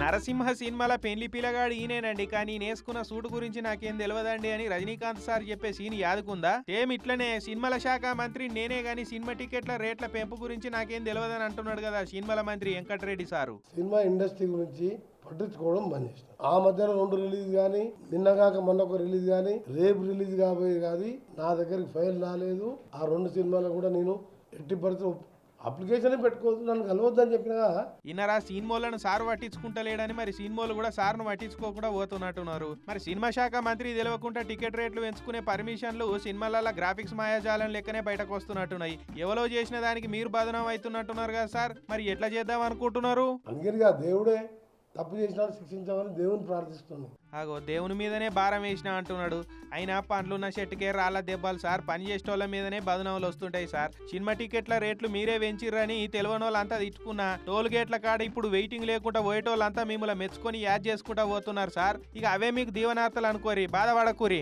నరసింహ సినిమాల పెళ్ళి పిల్లగాడు ఈయనేనండి. కానీ నేసుకున్న సూటు గురించి నాకేం తెలియదండి అని రజనీకాంత్ సార్ చెప్పే సీన్ యాదుకుందా? సేమ్ ఇట్లనే సినిమాల శాఖ మంత్రి నేనే గాని సినిమా టికెట్ల రేట్ల పెంపు గురించి నాకేం తెలియదని అంటున్నాడు కదా సినిమాల మంత్రి వెంకటరెడ్డి సారు. సినిమా ఇండస్ట్రీ గురించి పట్టించుకోవడం బంద్ చేసిన ఆ మధ్యలో రెండు రిలీజ్ కానీ నిన్నగాక మొన్న ఒక రిలీజ్ కానీ రేపు రిలీజ్ కాబోయే కానీ నా దగ్గరికి ఫైల్ రాలేదు. ఆ రెండు సినిమాలు కూడా నేను ఎట్టి పరిస్థితి అప్లికేషన్ పెట్టుకోవద్దు నన్ను కలవద్దని చెప్పినా. ఇన్నరా సినిమాలను సార్ పట్టించుకుంటలేడని మరి సినిమాలు కూడా సార్ను పట్టించుకోకుండా పోతున్నట్టున్నారు. మరి సినిమా శాఖ మంత్రి తెలియకుండా టికెట్ రేట్లు పెంచుకునే పర్మిషన్లు సినిమాల గ్రాఫిక్స్ మాయాజాలం లెక్కనే బయటకు వస్తున్నట్టున్నాయి. ఎవరో చేసిన దానికి మీరు బదనం అవుతున్నట్టున్నారు కదా సార్. మరి ఎట్లా చేద్దాం అనుకుంటున్నారు? దేవుడే తప్పు చేసిన శిక్షించమని దేవుని ప్రార్థిస్తున్నాను అగో దేవుని మీదనే భారం వేసిన అంటున్నాడు. అయినా పండ్లు ఉన్న చెట్టుకే రాళ్ళ దెబ్బలు సార్. పని చేసేటోళ్ళ మీదనే బదనములు వస్తుంటాయి సార్. సినిమా టికెట్ల రేట్లు మీరే పెంచిర్రని తెలియని వాళ్ళంతా తిట్టుకున్నా. టోల్ గేట్ల కాడ ఇప్పుడు వెయిటింగ్ లేకుండా పోయేటోళ్ళంతా మిమ్మల్ని మెచ్చుకొని యాడ్ చేసుకుంటా పోతున్నారు సార్. ఇక అవే మీకు దీవనార్థాలు అనుకోరి బాధపడకూరి